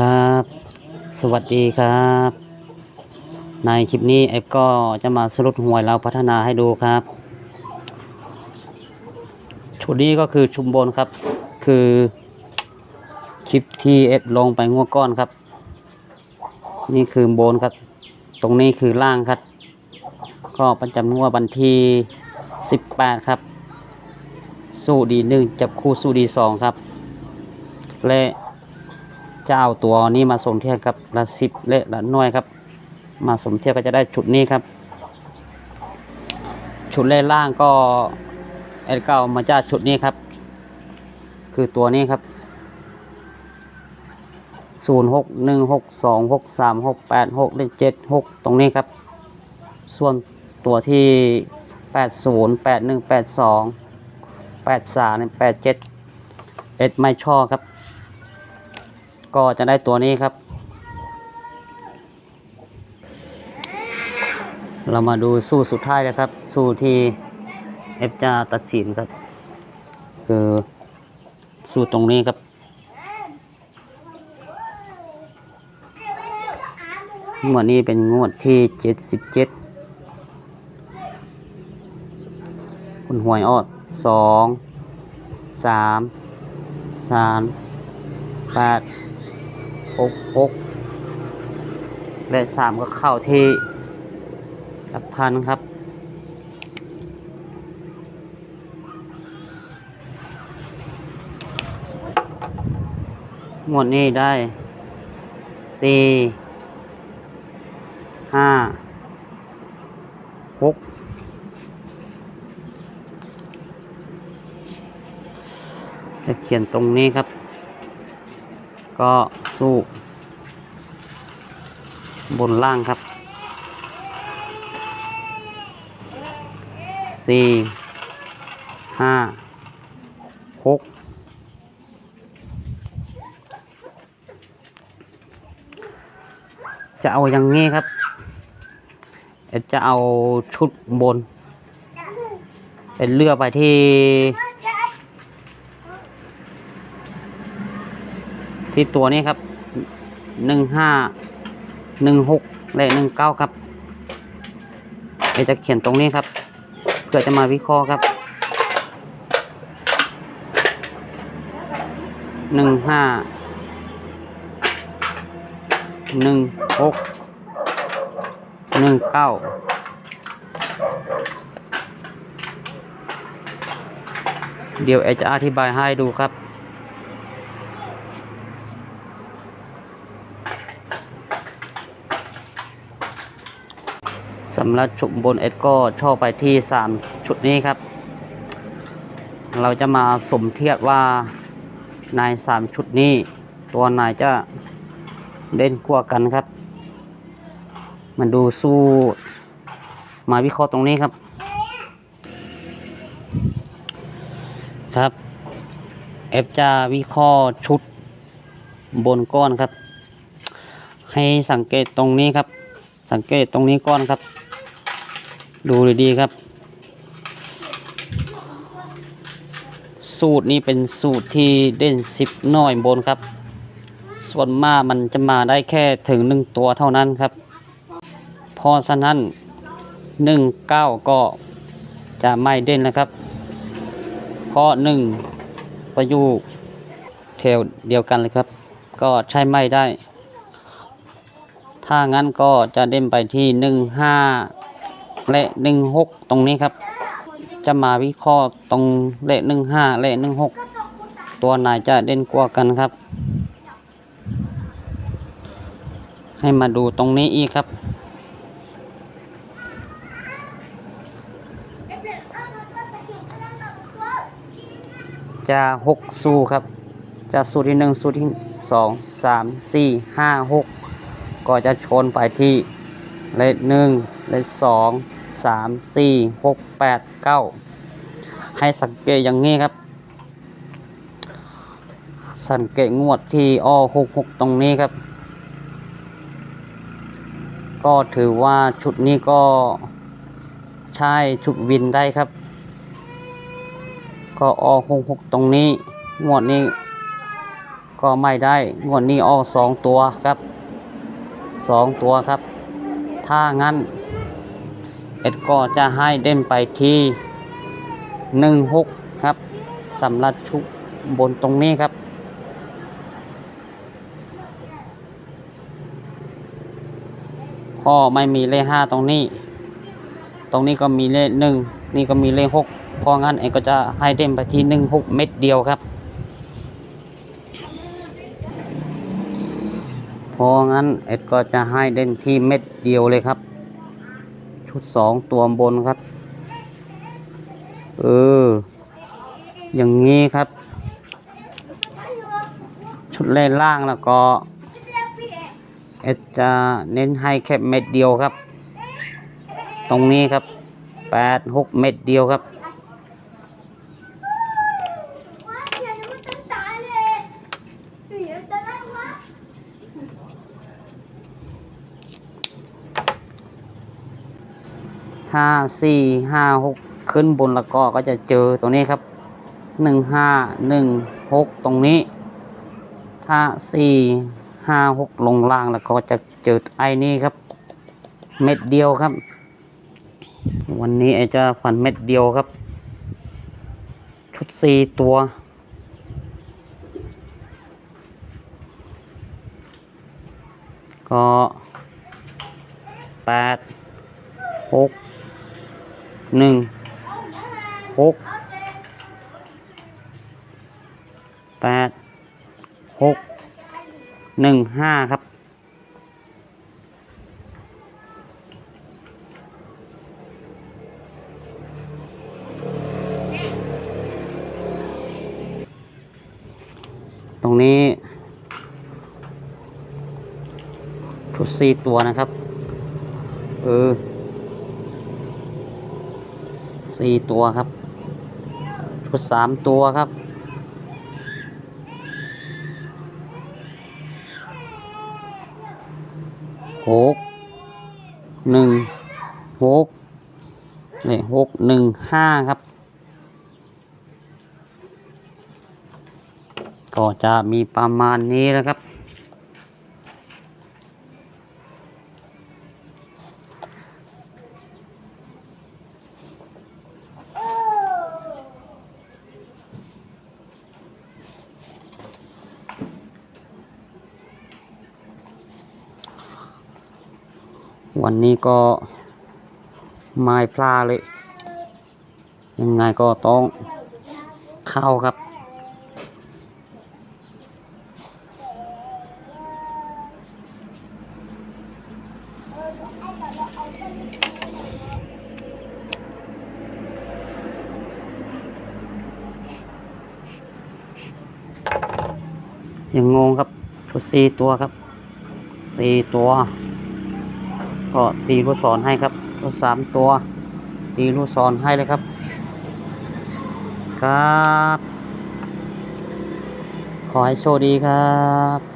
ครับ สวัสดีครับ ในคลิปนี้เอฟก็จะมาสรุปหวยเราพัฒนาให้ดูครับ ชุดนี้ก็คือชุมบนครับ คือคลิปที่เอฟลงไปงวก้อนครับ นี่คือบนครับ ตรงนี้คือล่างครับ ก็ประจำงวดวันที่สิบแปดครับ สู้ดีหนึ่งจับคู่สู้ดีสองครับ และ เอาตัวนี้มาสมเทียบครับละสิบและละหน่วยครับ มาสมเทียบก็จะได้ชุดนี้ครับ ชุดเลขล่างก็เอ็ดเก้ามาจ้าชุดนี้ครับ คือตัวนี้ครับศูนย์หกหนึ่งหกสองหกสามหกแปดหกเลขเจ็ดหกตรงนี้ครับ ส่วนตัวที่แปดศูนย์แปดหนึ่งแปดสองแปดสามแปดเจ็ดเอ็ดไม่ชอครับ ก็จะได้ตัวนี้ครับ เรามาดูสู้สุดท้ายกันครับ สู้ที่เอฟจะตัดสินครับ คือสู้ตรงนี้ครับ งวดนี้เป็นงวดที่เจ็ดสิบเจ็ดคุณหวยออดสองสามสามแปด หกหกและสามก็เข้าที่หลักพันครับ หมดนี้ได้สี่ห้าหกจะเขียนตรงนี้ครับ ก็สู้ บนล่างครับสี่ห้าหกจะเอาอย่างนี้ครับ จะเอาชุดบน เป็นเลือกไปที่ ที่ตัวนี้ครับหนึ่งห้าหนึ่งหกและหนึ่งเก้าครับเดี๋ยวจะเขียนตรงนี้ครับเพื่อจะมาวิเคราะห์ครับหนึ่งห้าหนึ่งหกหนึ่งเก้าเดี๋ยวเอจะอธิบายให้ดูครับำหรับชุดบนเอ็ดก็ชอบไปที่ 3 ชุดนี้ครับ เราจะมาสมเทียบว่าใน 3 ชุดนี้ ตัวไหนจะเด่นกว่ากันครับ มันดูสู้มาวิเคราะห์ตรงนี้ครับ ครับเอฟจะวิเคราะห์ชุดบนก้อนครับ ให้สังเกตตรงนี้ครับ สังเกตตรงนี้ก้อนครับ ดูดีๆครับ สูตรนี้เป็นสูตรที่เด่นสิบน้อยบนครับ ส่วนมากมันจะมาได้แค่ถึงหนึ่งตัวเท่านั้นครับพราะฉะนั้นหนึ่งเก้าก็จะไม่เด่นนะครับ เพราะหนึ่งประยุกต์เทวเดียวกันเลยครับ ก็ใช้ไม่ได้ ถ้างั้นก็จะเด่นไปที่หนึ่งห้า และหนึ่งหกตรงนี้ครับ จะมาวิเคราะห์ตรงเลขหนึ่งห้าและหนึ่งหกตัวไหนจะเด่นกว่ากันครับ ให้มาดูตรงนี้อีกครับจะหกสู้ครับ จะสู้ที่หนึ่งสู้ที่สองสามสี่ห้าหกก็จะชนไปที่เลขหนึ่งเลขสอง สามสี่หกแปดเก้าให้สังเกตอย่างนี้ครับ สังเกตงวดที่อ้อหกหกตรงนี้ครับ ก็ถือว่าชุดนี้ก็ใช่ชุดวินได้ครับ ก็อ้อหกหกตรงนี้งวดนี้ก็ก็ไม่ได้งวดนี้ออกสองตัวครับสองตัวครับ ถ้างั้น เอ็ดก็จะให้เด่นไปที่หนึ่งหกครับสำหรับชุบนตรงนี้ครับพ่อไม่มีเลขห้าตรงนี้ ตรงนี้ก็มีเลขหนึ่งนี่ก็มีเลขหกพราะงั้นเอ็ดก็จะให้เด่นไปที่หนึ่งหกเม็ดเดียวครับพราะงั้นเอ็ดก็จะให้เด่นที่เม็ดเดียวเลยครับ ชุดสองตัวบนครับ เออ อย่างนี้ครับ ชุดเล่นล่างแล้วก็เอจะเน้นให้แค่เม็ดเดียวครับ ตรงนี้ครับแปดหกเม็ดเดียวครับ ถ้าสี่ห้าหกขึ้นบนแล้วก็ก็จะเจอตรงนี้ครับหนึ่งห้าหนึ่งหกตรงนี้ ถ้าสี่ห้าหกลงล่างแล้วก็จะเจอไอ้นี่ครับ เม็ดเดียวครับ วันนี้ไอจะฝันเม็ดเดียวครับ ชุดสี่ตัวก็แปดหก หนึ่งหกแปดหกหนึ่งห้าครับ ตรงนี้ชุดสี่ตัวนะครับ เออ สี่ตัวครับ ชุดสามตัวครับ หก หนึ่ง หกนี่หกหนึ่งห้าครับ ก็จะมีประมาณนี้นะครับ วันนี้ก็ไม่พลาดเลย ยังไงก็ต้องเข้าครับ ยังงงครับชุดสี่ตัวครับสี่ตัว ก็ตีลูกศรให้ครับลูกสามตัว ตีลูกศรให้เลยครับ ครับ ขอให้โชคดีครับ